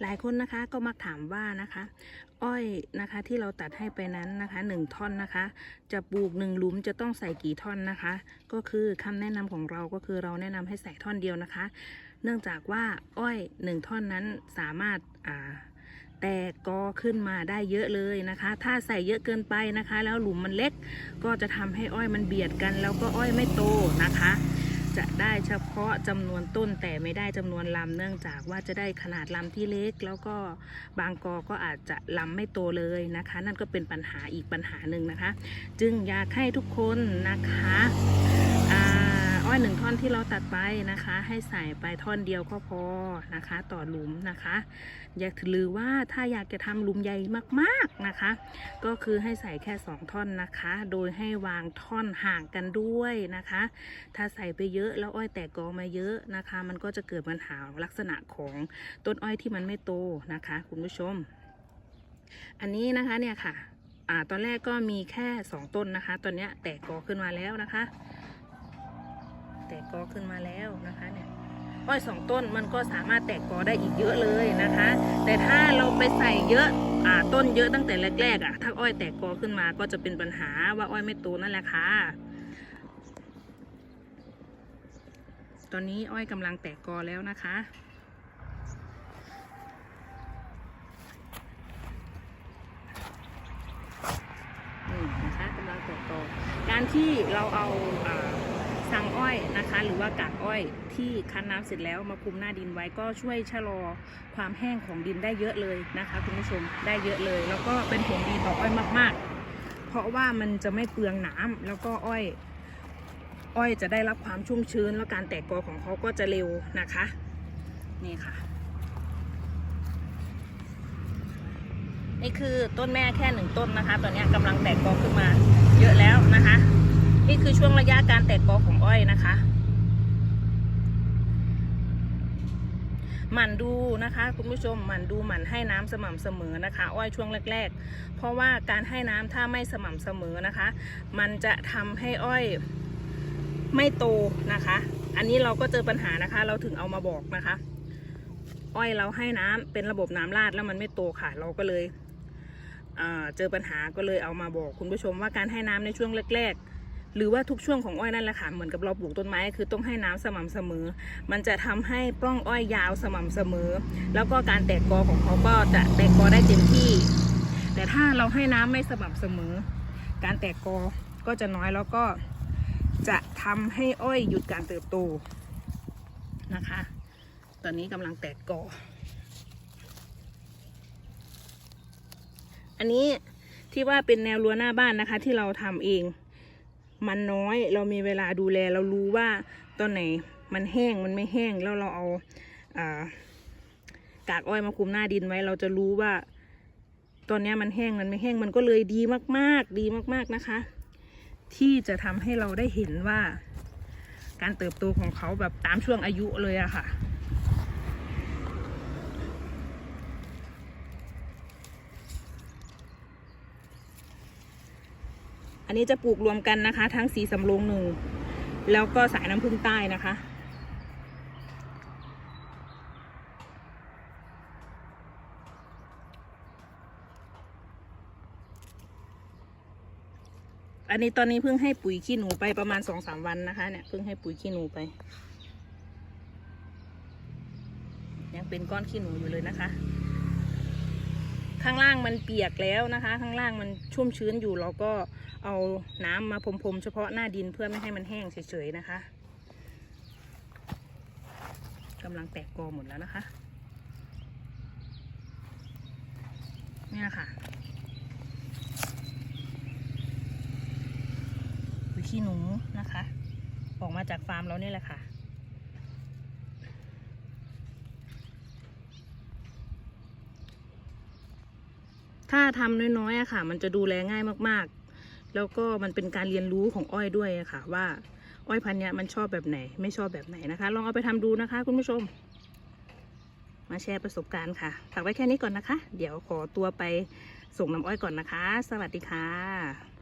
หลายคนนะคะก็มักถามว่านะคะ อ้อยนะคะที่เราตัดให้ไปนั้นนะคะหนึ่งท่อนนะคะ จะปลูกหนึ่งหลุมจะต้องใส่กี่ท่อนนะคะ ก็คือคำแนะนำของเราก็คือเราแนะนำให้ใส่ท่อนเดียวนะคะ เนื่องจากว่าอ้อยหนึ่งท่อนนั้นสามารถอ่าแตกกอขึ้นมาได้เยอะเลยนะคะ ถ้าใส่เยอะเกินไปนะคะ แล้วหลุมมันเล็กก็จะทำให้อ้อยมันเบียดกัน แล้วก็อ้อยไม่โตนะคะ จะได้เฉพาะจำนวนต้นแต่ไม่ได้จำนวนลำเนื่องจากว่าจะได้ขนาดลำที่เล็ก แล้วก็บางกอก็อาจจะลำไม่โตเลยนะคะ นั่นก็เป็นปัญหาอีกปัญหาหนึ่งนะคะ จึงอยากให้ทุกคนนะคะ อ้อยหนึ่งท่อนที่เราตัดไปนะคะ ให้ใส่ไปท่อนเดียวก็พอนะคะ ต่อหลุมนะคะ อยากหรือว่าถ้าอยากจะทำหลุมใหญ่มากๆนะคะ ก็คือให้ใส่แค่ 2 ท่อนนะคะ โดยให้วางท่อนห่างกันด้วยนะคะ ถ้าใส่ไปเยอะแล้วอ้อยแตกกอมาเยอะนะคะ มันก็จะเกิดปัญหาลักษณะของต้นอ้อยที่มันไม่โตนะคะ คุณผู้ชม อันนี้นะคะเนี่ยค่ะอ่าตอนแรกก็มีแค่ 2 ต้นนะคะ ตอนนี้แตกกอขึ้นมาแล้วนะคะ ตกกอขึ้นมาแล้วนะคะเนี่ยอ้อยสองต้นมันก็สามารถแตกกอได้อีกเยอะเลยนะคะ แต่ถ้าเราไปใส่เยอะอ่าต้นเยอะตั้งแต่แรกๆอะถ้าอ้อยแตกกอขึ้นมาก็จะเป็นปัญหาว่าอ้อยไม่โตนั่นแหละค่ะตอนนี้อ้อยกำลังแตกกอแล้วนะคะนี่นะคะกำลังแตกกอการที่เราเอาอ่า อ้อยนะคะ หรือว่ากากอ้อยที่คั้นน้ำเสร็จแล้วมาคลุมหน้าดินไว้ก็ช่วยชะลอความแห้งของดินได้เยอะเลยนะคะคุณผู้ชมได้เยอะเลย แล้วก็เป็นผลดีต่ออ้อยมาก ๆ เพราะว่ามันจะไม่เปลืองน้ำแล้วก็อ้อย อ้อยจะได้รับความชุ่มชื้น แล้วการแตกกอของเขาก็จะเร็วนะคะ นี่ค่ะนี่คือต้นแม่แค่หนึ่งต้นนะคะ ตอนนี้กำลังแตกกอขึ้นมาเยอะแล้วนะคะ นี่คือช่วงระยะ กอของอ้อยนะคะหมั่นดูนะคะ คุณผู้ชมหมั่นดูหมั่นให้น้ำสม่ำเสมอนะคะ อ้อยช่วงแรก ๆ เพราะว่าการให้น้ำถ้าไม่สม่ำเสมอนะคะ มันจะทำให้อ้อยไม่โตนะคะ อันนี้เราก็เจอปัญหานะคะ เราถึงเอามาบอกนะคะ อ้อยเราให้น้ำเป็นระบบน้ำราดแล้วมันไม่โตค่ะ เราก็เลยเเจอปัญหาก็เลยเอามาบอกคุณผู้ชมว่าการให้น้ำในช่วงแรก ๆ หรือว่าทุกช่วงของอ้อยนั่นแหละค่ะเหมือนกับเราปลูกต้นไม้คือต้องให้น้ำสม่ำเสมอ มันจะทำให้ปล้องอ้อยยาวสม่ำเสมอ แล้วก็การแตกกอของเขาก็จะแตกกอได้เต็มที่ แต่ถ้าเราให้น้ำไม่สม่ำเสมอ การแตกกอก็จะน้อยแล้วก็จะทำให้อ้อยหยุดการเติบโตนะคะ ตอนนี้กำลังแตกกออันนี้ที่ว่าเป็นแนวรั้วหน้าบ้านนะคะที่เราทำเอง มันน้อย เรามีเวลาดูแลเรารู้ว่าตอนไหนมันแห้งมันไม่แห้งแล้วเราเอาอากากอ้อยมาคลุมหน้าดินไว้ เราจะรู้ว่า ตอนนี้มันแห้งมันไม่แห้งมันก็เลยดีมาก ๆ ดีมากๆนะคะ ที่จะทำให้เราได้เห็นว่า การเติบโตของเขาแบบตามช่วงอายุเลยอะค่ะ อันนี้จะปลูกรวมกันนะคะ ทั้งสีสำโรงหนึ่ง แล้วก็สายน้ำผึ้งใต้นะคะ อันนี้ตอนนี้เพิ่งให้ปุ๋ยขี้หนูไปประมาณสองสามวันนะคะเนี่ยเพิ่งให้ปุ๋ยขี้หนูไป ยังเป็นก้อนขี้หนูอยู่เลยนะคะข้างล่างมันเปียกแล้วนะคะ ข้างล่างมันชุ่มชื้นอยู่เราก็ เอาน้ำมาพรมๆเฉพาะหน้าดินเพื่อไม่ให้มันแห้งเฉยๆนะคะกำลังแตกกอหมดแล้วนะคะเนี่ยค่ะปุ๋ยขี้หนูนะคะ ออกมาจากฟาร์มเรานี่แหละค่ะถ้าทำน้อยๆอะค่ะ มันจะดูแลง่ายมากๆ แล้วก็มันเป็นการเรียนรู้ของอ้อยด้วยะค่ะ ว่าอ้อยพันธุ์เนี้ยมันชอบแบบไหน ไม่ชอบแบบไหนนะคะ ลองเอาไปทำดูนะคะคุณผู้ชม มาแชร์ประสบการณ์ค่ะฝากไว้แค่นี้ก่อนนะคะ เดี๋ยวขอตัวไปส่งน้ำอ้อยก่อนนะคะ สวัสดีค่ะ